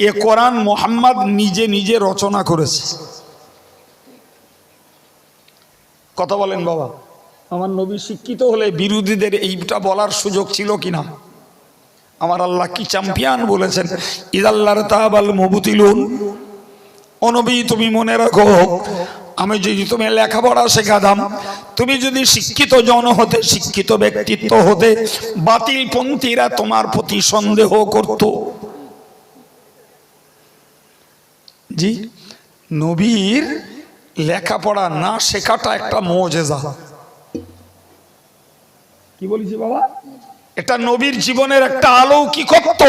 এ কোরআন মোহাম্মদ নিজে নিজে রচনা করেছে। কথা বলেন বাবা। আমার নবী শিক্ষিত হলে বিরোধীদের এইটা বলার সুযোগ ছিল কিনা? আমার আল্লাহ কি চ্যাম্পিয়ন বলেছেন? ইদাল্লার তাহাবাল মবুতিলুন। অনবী তুমি মনে রাখো, আমি যদি তুমি লেখাপড়া শেখাতাম, তুমি যদি শিক্ষিত জন হতে, শিক্ষিত ব্যক্তিত্ব হতে বাতিল পন্থীরা তোমার প্রতি সন্দেহ করত। জি? নবীর লেখাপড়া না শেখাটা একটা মজেজা। কি বলেছি বাবা? এটা নবীর জীবনের একটা অলৌকিকত্ব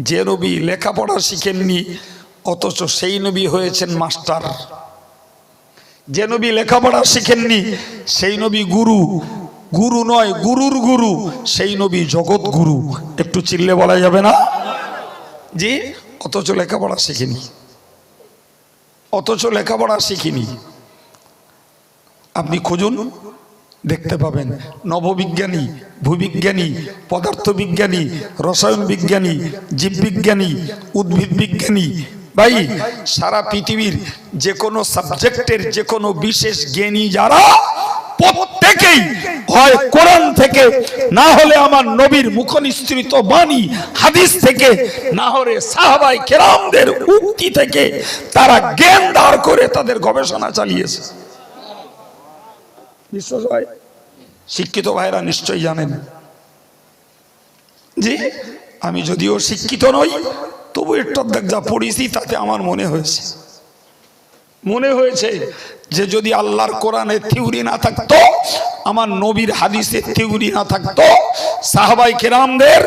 যে নবী লেখাপড়া শিখেননি অথচ সেই নবী হয়েছেন মাস্টার। যে নবী লেখাপড়া শিখেননি সেই নবী গুরু। গুরু নয় গুরুর গুরু। সেই নবী জগৎ গুরু একটু চিল্লে বলা যাবে না? যে অথচ লেখাপড়া শিখিনি। অথচ লেখাপড়া শিখিনি। আপনি খুঁজুন, দেখতে পাবেন। নববিজ্ঞানী, ভূবিজ্ঞানী, পদার্থবিজ্ঞানী, রসায়ন বিজ্ঞানী, জীববিজ্ঞানী, উদ্ভিদ বিজ্ঞানী। ভাই, সারা পৃথিবীর যে কোনো সাবজেক্টের যে কোনো বিশেষ জ্ঞানী যারা প্রত্যেকেই হয় কোরআন থেকে, না হলে আমার নবীর মুখনিসৃত বাণী হাদিস থেকে, না হলে সাহাবাই কেরামদের উক্তি থেকে, তারা জ্ঞান দাঁড় করে তাদের গবেষণা চালিয়েছে। শিক্ষিত ভাইরা নিশ্চয়ই জানেন। জি, আমি যদিও শিক্ষিত নই, তবু একটু যা পড়েছি তাতে আমার মনে হয়েছে। মনে হয়েছে যে যদি আল্লাহর কোরআনের থিউরি না থাকতো, আমার নবীর হাদিসের থিউরি না থাকতো, সাহাবাই কেরামদের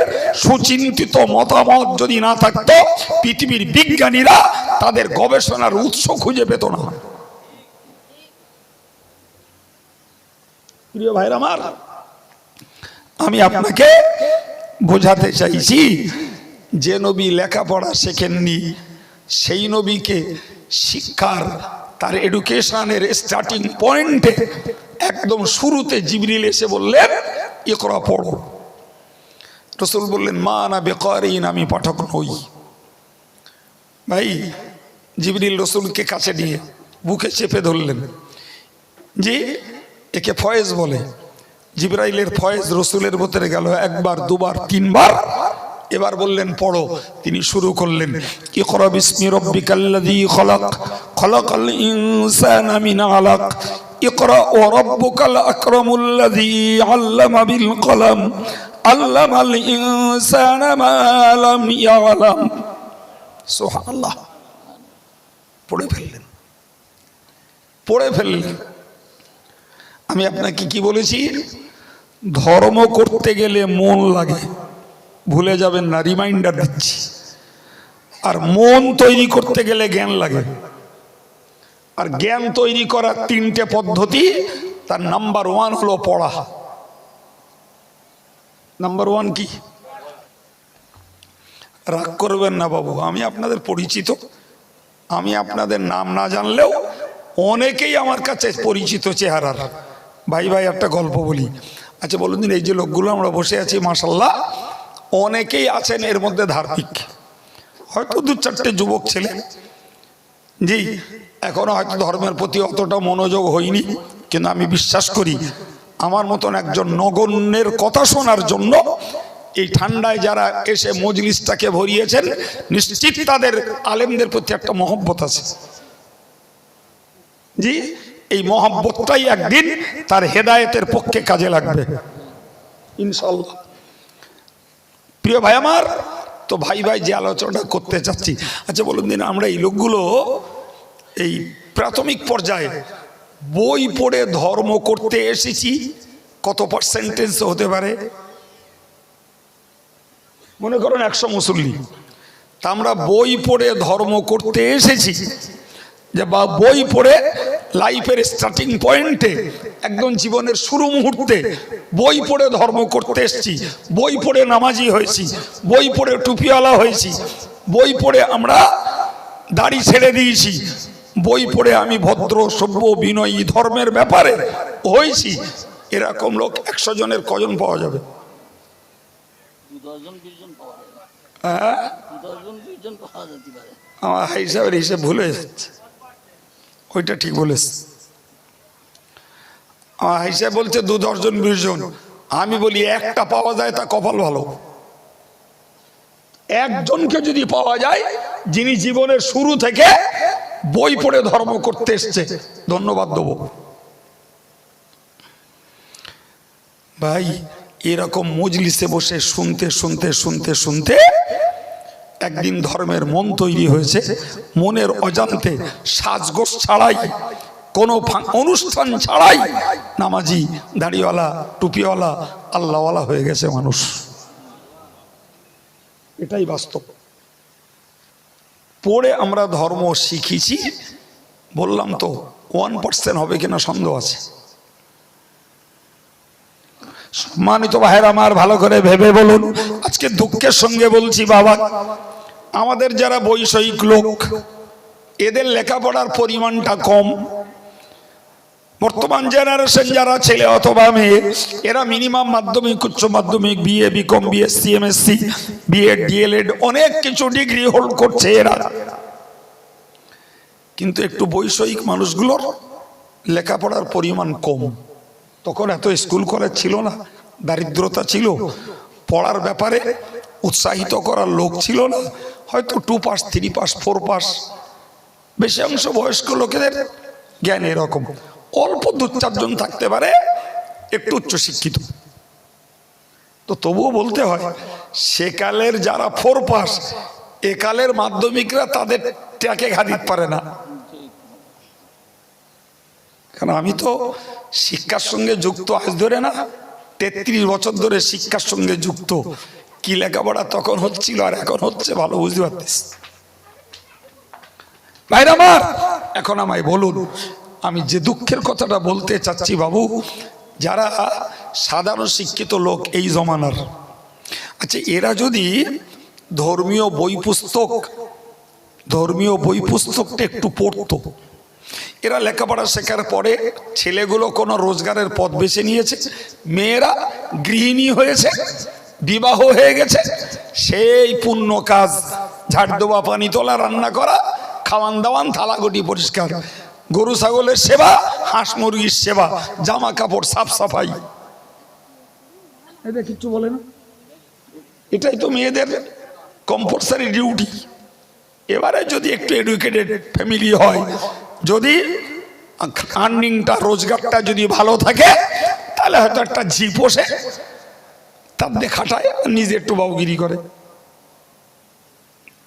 সুচিন্তিত মতামত যদি না থাকতো, পৃথিবীর বিজ্ঞানীরা তাদের গবেষণার উৎস খুঁজে পেত না। প্রিয় ভাইরা আমার, আমি আপনাকে বোঝাতে চাইছি, যে নবী লেখাপড়া শেখেননি সেই নবীকে শিক্ষার, তার এডুকেশনের স্টার্টিং পয়েন্টে একদম শুরুতে জিবরিল এসে বললেন, ইকরা পড়ো। রসুল বললেন, মা না বেকারিন আমি পাঠক নই। ভাই, জিবরিল রসুলকে কাছে নিয়ে বুকে চেপে ধরলেন যে একে ফয়েজ বলে। জিব্রাইলের ফয়েজ রসুলের ভেতরে গেল একবার, দুবার, তিনবার। এবার বললেন, পড়ো। তিনি শুরু করলেন, ইকরা বিসমি রব্বিকাল্লাযী খলাক, খলাকাল ইনসানা মিন আলাক, ইকরা ওয়া রাব্বুকাল আকরামুল্লাযী আল্লামা বিল কলম, আল্লামাল ইনসানা মা লাম ইয়ালাম। সুবহানাল্লাহ। পড়ে ফেললেন। পড়ে ফেললেন। আমি আপনাকে কি বলেছি? ধর্ম করতে গেলে মন লাগে। ভুলে যাবেন না রিমাইন্ডার দিচ্ছি। আর মন তৈরি করতে গেলে জ্ঞান লাগে। আর জ্ঞান তৈরি করার তিনটে পদ্ধতি, তার নাম্বার ওয়ান হলো পড়া। নাম্বার ওয়ান কি? রাগ করবেন না বাবু, আমি আপনাদের পরিচিত। আমি আপনাদের নাম না জানলেও অনেকেই আমার কাছে পরিচিত চেহারার। ভাই ভাই, একটা গল্প বলি। আচ্ছা বলুন দিন, এই যে লোকগুলো আমরা বসে আছি মাসাল্লাহ অনেকেই আছেন এর মধ্যে ধার্মিক। হয়তো দু চারটে যুবক ছেলে। জি, এখনও হয়তো ধর্মের প্রতি অতটা মনোযোগ হয়নি, কিন্তু আমি বিশ্বাস করি আমার মতন একজন নগণ্যের কথা শোনার জন্য এই ঠান্ডায় যারা এসে মজলিসটাকে ভরিয়েছেন, নিশ্চিত তাদের আলেমদের প্রতি একটা মহব্বত আছে। জি, এই মহব্বতটাই একদিন তার হেদায়েতের পক্ষে কাজে লাগবে। ইনশাল্লাহ প্রিয় ভাই আমার, তো ভাই ভাই যে আলোচনাটা করতে চাচ্ছি আচ্ছা বলুন দিন, আমরা এই লোকগুলো এই প্রাথমিক পর্যায়ে বই পড়ে ধর্ম করতে এসেছি, কত পার্সেন্টেজ হতে পারে? মনে করুন একশো মুসল্লি। তা আমরা বই পড়ে ধর্ম করতে এসেছি, যে বা বই পড়ে লাইফের স্টার্টিং পয়েন্টে একদম জীবনের শুরু মুহূর্তে বই পড়ে ধর্ম করতে এসেছি বই পড়ে নামাজি হয়েছি বই পড়ে টুপিওয়ালা হয়েছি বই পড়ে আমরা দাড়ি ছেড়ে দিয়েছি বই পড়ে আমি ভদ্র সভ্য বিনয়ী ধর্মের ব্যাপারে হয়েছি এরকম লোক একশো জনের কজন পাওয়া যাবে? হ্যাঁ? আমার হিসাবের হিসেব ভুলে যাচ্ছে। ওইটা ঠিক বলেছে। আমার হিসাব বলছে, দু দশজন, বিশ জন। আমি বলি, একটা পাওয়া যায় তা কপাল ভালো। একজনকে যদি পাওয়া যায়, যিনি জীবনের শুরু থেকে বই পড়ে ধর্ম করতে এসছে, ধন্যবাদ দেবো। ভাই, এরকম মজলিসে বসে শুনতে শুনতে শুনতে শুনতে একদিন ধর্মের মন তৈরি হয়েছে, মনের অজান্তে সাজগোজ ছাড়াই, কোনো অনুষ্ঠান ছাড়াই নামাজি, দাড়িওয়ালা, টুপিওয়ালা, আল্লাহওয়ালা হয়ে গেছে মানুষ। এটাই বাস্তব। পড়ে আমরা ধর্ম শিখেছি, বললাম তো ওয়ান পার্সেন্ট হবে কিনা সন্দেহ আছে। সম্মানিত ভাইয়ের আমার ভালো করে ভেবে বলুন। আজকে দুঃখের সঙ্গে বলছি, বাবা, আমাদের যারা বৈষয়িক লোক, এদের লেখাপড়ার পরিমাণটা কম। বর্তমান জেনারেশন যারা ছেলে অথবা মেয়ে, এরা মিনিমাম মাধ্যমিক, উচ্চ মাধ্যমিক BA BCom BSc MSc BEd DElEd অনেক কিছু ডিগ্রি হোল্ড করছে এরা। কিন্তু একটু বৈষয়িক মানুষগুলোর লেখাপড়ার পরিমাণ কম। তখন এত স্কুল কলেজ ছিল না, দারিদ্রতা ছিল, পড়ার ব্যাপারে উৎসাহিত করার লোক ছিল না, হয়তো two pass three pass four pass বেশি অংশ বয়স্ক লোকেদের জ্ঞান এরকম। অল্প দু চারজন থাকতে পারে, একটু উচ্চশিক্ষিত তো তবুও বলতে হয়, সেকালের যারা ফোর পাস একালের মাধ্যমিকরা তাদের ট্যাকে ঘাদিতে পারে না। কারণ আমি তো শিক্ষার সঙ্গে যুক্ত, আজ ধরে না, তেত্রিশ বছর ধরে শিক্ষার সঙ্গে যুক্ত। কি লেখাপড়া তখন হচ্ছিল আর এখন হচ্ছে ভালো বুঝতে পারতিস ভাইরা আমার, এখন আমায় বলুন, আমি যে দুঃখের কথাটা বলতে চাচ্ছি বাবু, যারা সাধারণ শিক্ষিত লোক এই জমানার আচ্ছা এরা যদি ধর্মীয় বই পুস্তক, ধর্মীয় বই পুস্তকটা একটু পড়তো এরা লেখাপড়া শেখার পরে ছেলেগুলো কোনো রোজগারের পথ বেছে নিয়েছে মেয়েরা গৃহিণী হয়েছে বিবাহ হয়ে গেছে সেই পুণ্য কাজ ঝাড় দেওয়া পানি তোলা রান্না করা খাওয়ান দাওয়ান থালাগুটি পরিষ্কার গরু ছাগলের সেবা হাঁস মুরগির সেবা জামা কাপড় সাফ সাফাই। এটা কিচ্ছু বলে না। এটাই তো মেয়েদের কম্পালসারি ডিউটি এবারে যদি একটু এডুকেটেড ফ্যামিলি হয় যদি আর্নিংটা রোজগারটা যদি ভালো থাকে, তাহলে হয়তো একটা ঝি পোষে তার দিয়ে খাটায় আর নিজে একটু বাবুগিরি করে।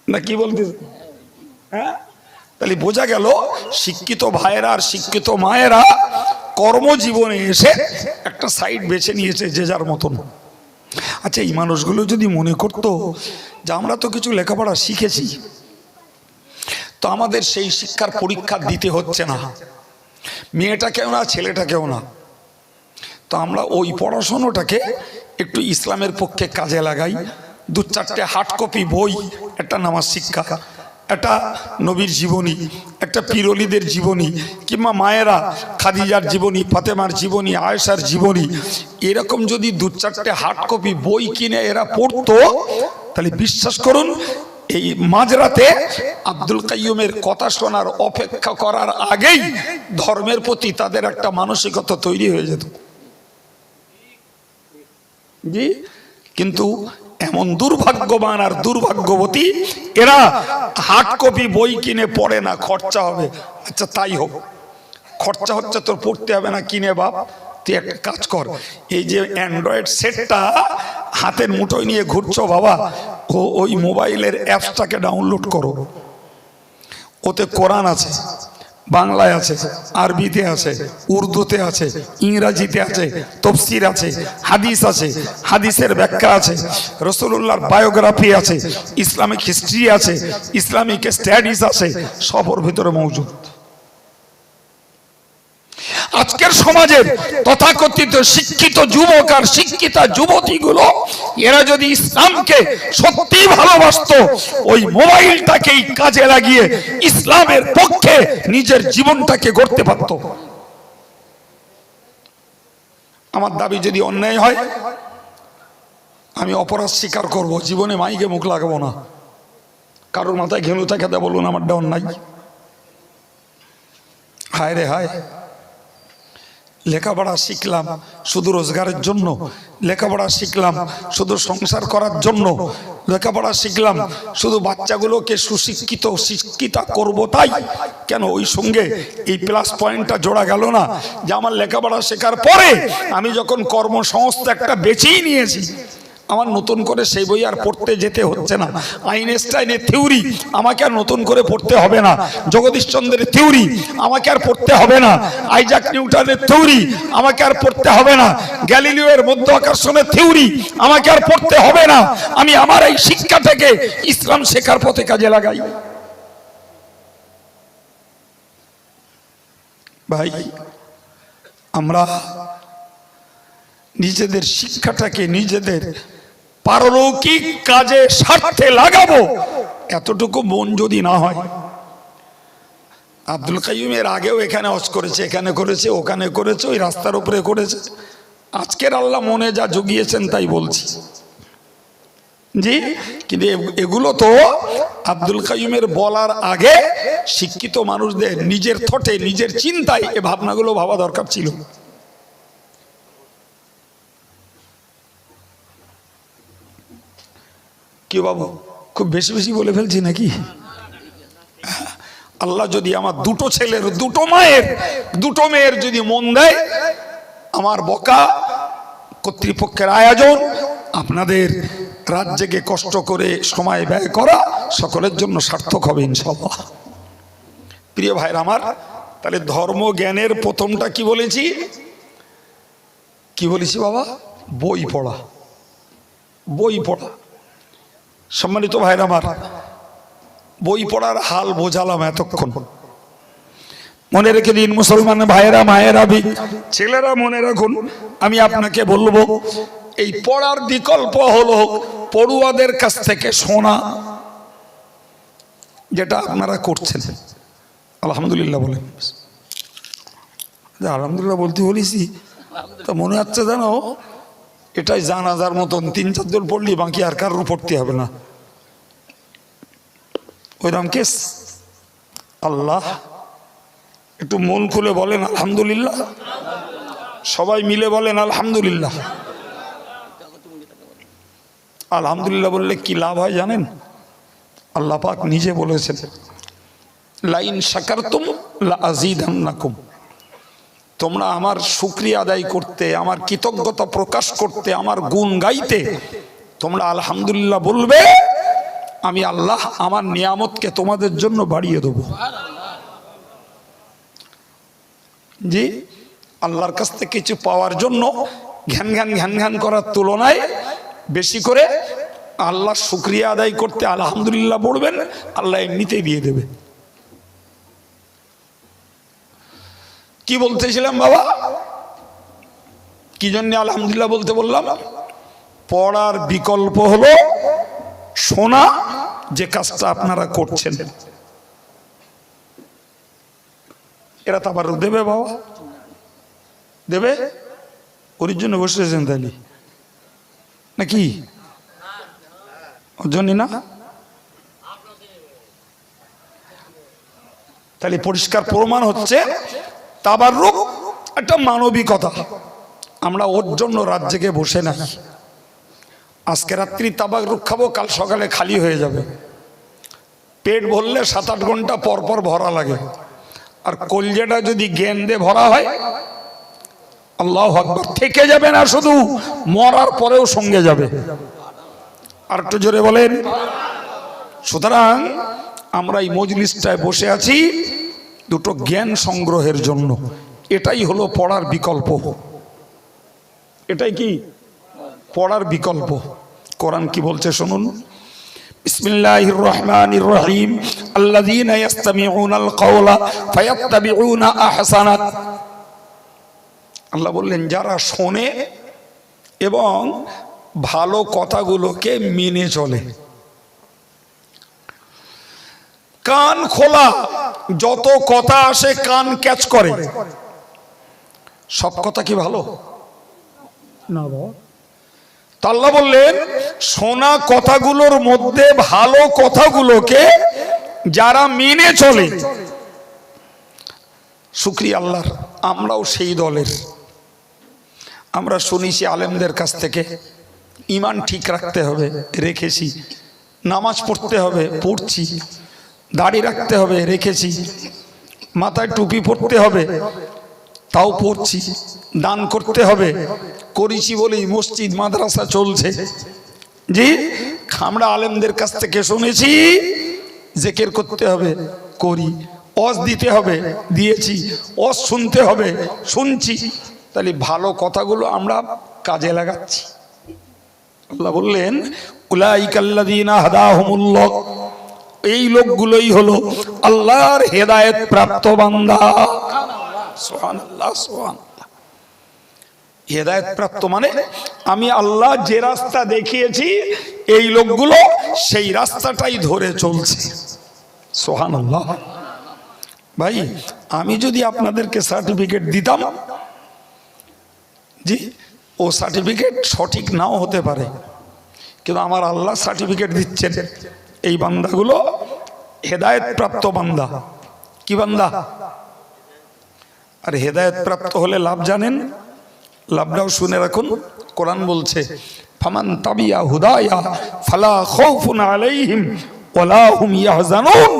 না কি বলতে? হ্যাঁ? তাহলে বোঝা গেল, শিক্ষিত ভাইয়েরা আর শিক্ষিত মায়েরা কর্মজীবনে এসে একটা সাইড বেছে নিয়েছে যে যার মতন। আচ্ছা এই মানুষগুলো যদি মনে করতো যে আমরা তো কিছু লেখাপড়া শিখেছি তো আমাদের সেই শিক্ষার পরীক্ষা দিতে হচ্ছে না। মেয়েটা কেউ না, ছেলেটা কেউ না। তো আমরা ওই পড়াশুনোটাকে একটু ইসলামের পক্ষে কাজে লাগাই। দু চারটে হার্ড কপি বই, একটা নামাজ শিক্ষা, একটা নবীর জীবনী, একটা পিরলিদের জীবনী, কিংবা মায়েরা খাদিজার জীবনী, ফাতেমার জীবনী, আয়েশার জীবনী। এরকম যদি দু চারটে হার্ড কপি বই কিনে এরা পড়তো, তাহলে বিশ্বাস করুন এই মাঝরাতে আব্দুল কাইয়ুমের কথা শোনার অপেক্ষা করার আগেই ধর্মের প্রতি তাদের একটা মানসিকতা তৈরি হয়ে যেত। জি? কিন্তু এমন দুর্ভাগ্যবান আর দুর্ভাগ্যবতী, এরা হার্ড কপি বই কিনে পড়ে না, খরচা হবে। আচ্ছা তাই হোক। খরচা হচ্ছে তোর পড়তে হবে না, কিনে বাপ। তুই একটা কাজ কর, এই যে অ্যান্ড্রয়েড সেটটা হাতের মুঠোয় নিয়ে ঘুরছো বাবা, ও ওই মোবাইলের অ্যাপসটাকে ডাউনলোড করো। ওতে কোরআন আছে, বাংলায় আছে, আরবিতে আছে, উর্দুতে আছে, ইংরাজিতে আছে, তফসির আছে, হাদিস আছে, হাদিসের ব্যাখ্যা আছে রসুল্লাহর বায়োগ্রাফি আছে, ইসলামিক হিস্ট্রি আছে, ইসলামিক স্টাডিজ আছে সবর ভিতরে মৌজুদ। আজকের সমাজের তথাকথিত শিক্ষিত যুবক আর শিক্ষিতা যুবতীগুলো, এরা যদি ইসলামকে সত্যি ভালোবাসতো, ওই মোবাইলটাকেই কাজে লাগিয়ে ইসলামের পক্ষে নিজের জীবনটাকে গড়তে পারত। আমার দাবি যদি অন্যায় হয়, আমি অপরাধ স্বীকার করব, জীবনে মাইকে মুখ লাগাবো না। কারোর মাথায় ঘেলু থাকে তা বলুন আমার ডাউন নাই হায় রে হায়। লেখাপড়া শিখলাম শুধু রোজগারের জন্য, লেখাপড়া শিখলাম শুধু সংসার করার জন্য, লেখাপড়া শিখলাম শুধু বাচ্চাগুলোকে সুশিক্ষিত শিক্ষিতা করব তাই? কেন ওই সঙ্গে এই প্লাস পয়েন্টটা জোড়া গেল না যে আমার লেখাপড়া শেখার পরে আমি যখন কর্মসংস্থা একটা বেছেই নিয়েছি আমার নতুন করে সেই বই আর পড়তে যেতে হচ্ছে না। আইনস্টাইনের থিওরি আমাকে আর নতুন করে পড়তে হবে না। জগদীশচন্দ্রের থিওরি আমাকে আর পড়তে হবে না। আইজাক নিউটনের থিওরি আমাকে আর পড়তে হবে না। গ্যালিলিওয়ের মধ্য আকর্ষণের থিওরি আমাকে আর পড়তে হবে না। আমি আমার এই শিক্ষাটাকে ইসলাম শেখার পথে কাজে লাগাই। ভাই, আমরা নিজেদের শিক্ষাটাকে নিজেদের পারলৌকিক কাজে স্বার্থে লাগাবো। এতটুকু মন যদি না হয়। আব্দুল কাইমের আগেও এখানে অস করেছে, এখানে করেছে, ওখানে করেছে, ওই রাস্তার উপরে করেছে। আজকের আল্লাহ মনে যা জুগিয়েছেন তাই বলছি। জি, কিন্তু এগুলো তো আব্দুল কাইমের বলার আগে শিক্ষিত মানুষদের নিজের থটে নিজের চিন্তায় এ ভাবনাগুলো ভাবা দরকার ছিল। কি বাবু, খুব বেশি বেশি বলে ফেলছি নাকি? আল্লাহ যদি আমার দুটো ছেলের, দুটো মায়ের, দুটো মেয়ের যদি মন দেয়, আমার বকা কর্তৃপক্ষের আয়োজন, আপনাদের জেগে কষ্ট করে সময় ব্যয় করা সকলের জন্য সার্থক হবে ইনশাল্লাহ প্রিয় ভাইর আমার, তাহলে ধর্ম জ্ঞানের প্রথমটা কি বলেছি? কি বলেছি বাবা? বই পড়া। বই পড়া। সম্মানিত ভাইরা আমার, বই পড়ার হাল বোঝালাম এতক্ষণ। মনে রেখে দিন, মুসলমান ভাইয়েরা, মায়েরা বি ছেলেরা, মনে রাখুন, আমি আপনাকে বলব, এই পড়ার বিকল্প হলো পড়ুয়াদের কাছ থেকে শোনা, যেটা আপনারা করছেন। আলহামদুলিল্লাহ বলেন। আলহামদুলিল্লাহ বলতে বলেছি, তা মনে হচ্ছে জানো এটাই জানাজার মতন তিন চারজন পড়লি, বাকি আর কারোর পড়তে হবে না। ওইরকম কেস? আল্লাহ, একটু মন খুলে বলেন, আলহামদুলিল্লাহ। সবাই মিলে বলেন, আলহামদুলিল্লাহ। আলহামদুলিল্লাহ বললে কি লাভ হয় জানেন? আল্লাহ পাক নিজে বলেছেন, লাইন সাকারতুম লা আজিদান্নাকুম তোমরা আমার শুক্রিয়া আদায় করতে, আমার কৃতজ্ঞতা প্রকাশ করতে, আমার গুণ গাইতে, তোমরা আলহামদুলিল্লাহ বলবে, আমি আল্লাহ আমার নিয়ামতকে তোমাদের জন্য বাড়িয়ে দেবো। জি, আল্লাহর কাছ থেকে কিছু পাওয়ার জন্য ঘ্যান ঘ্যান ঘ্যান ঘ্যান করার তুলনায় বেশি করে আল্লাহ শুক্রিয়া আদায় করতে আলহামদুলিল্লাহ পড়বেন আল্লাহ এমনিতেই দিয়ে দেবে। কি বলতেছিলাম বাবা? কি জন্য আলহামদুলিল্লাহ বলতে বললাম? পড়ার বিকল্প হলো শোনা যে কাজটা আপনারা করছেন। এরা তো আবার দেবে বাবা। দেবে? ওর জন্য বসেছেন তাহলে। নাকি? ওর জন্যই না? তাহলে পরিষ্কার প্রমাণ হচ্ছে তাবার রূপ একটা মানবিকতা। আমরা ওর জন্য রাত জেগে বসে নাই। আজকে রাত্রি তাবাক রুখ খাব, কাল সকালে খালি হয়ে যাবে। পেট ভরলে সাত আট ঘণ্টা পর পর ভরা লাগে। আর কলজেটা যদি গেন্দে ভরা হয়, আল্লাহ আকবর, থেকে যাবে না শুধু, মরার পরেও সঙ্গে যাবে। আর একটু জোরে বলেন, সুতরাং আমরা এই মজলিসটায় বসে আছি। দুটো জ্ঞান সংগ্রহের জন্য। এটাই হলো পড়ার বিকল্প। এটাই কি? পড়ার বিকল্প। কোরআন কি বলছে শুনুন? আল্লাহ বললেন, যারা শোনে এবং ভালো কথাগুলোকে মেনে চলে কান খোলা যত কথা আসে কান ক্যাচ করে। সব কথা কি ভালো? না বাবা। তো আল্লাহ বললেন শোনা কথাগুলোর মধ্যে ভালো কথাগুলোকে যারা মেনে চলে শুক্রিয়া আল্লাহর আমরাও সেই দলের। আমরা শুনেছি আলেমদের কাছ থেকে ইমান ঠিক রাখতে হবে রেখেছি নামাজ পড়তে হবে পড়ছি। দাড়ি রাখতে হবে, রেখেছি। মাথায় টুপি পরতে হবে, তাও পড়ছি দান করতে হবে, করেছি বলেই মসজিদ, মাদ্রাসা চলছে। জি, আমরা আলেমদের কাছ থেকে শুনেছি, জেকের করতে হবে, করি। অস দিতে হবে, দিয়েছি। অস শুনতে হবে, শুনছি। তাহলে ভালো কথাগুলো আমরা কাজে লাগাচ্ছি। আল্লাহ বললেন, উলাইকাল্লাযীনা হাদাহুমুল্লাহ। এই লোকগুলোই হলো আল্লাহর হেদায়েত প্রাপ্ত বান্দা। সুবহানাল্লাহ সুবহানাল্লাহ। হেদায়েত প্রাপ্ত মানে আমি আল্লাহ যে রাস্তা দেখিয়েছি, এই লোকগুলো সেই রাস্তাটাই ধরে চলছে। সুবহানাল্লাহ। ভাই, আমি যদি আপনাদেরকে সার্টিফিকেট দিতাম, জি, ও সার্টিফিকেট সঠিক নাও হতে পারে, কিন্তু আমার আল্লাহ সার্টিফিকেট দিচ্ছেন। এই বান্দাগুলো হেদায়ত প্রাপ্ত বান্দা। কি বান্দা? আর হেদায়ত প্রাপ্ত হলে লাভ জানেন? লাভটাও শুনে রাখুন। কোরআন বলছে, ফামান তাবিয়া হুদায়া ফালা খৌফুন আলাইহিম ওয়ালা হুম ইয়াহজানুন।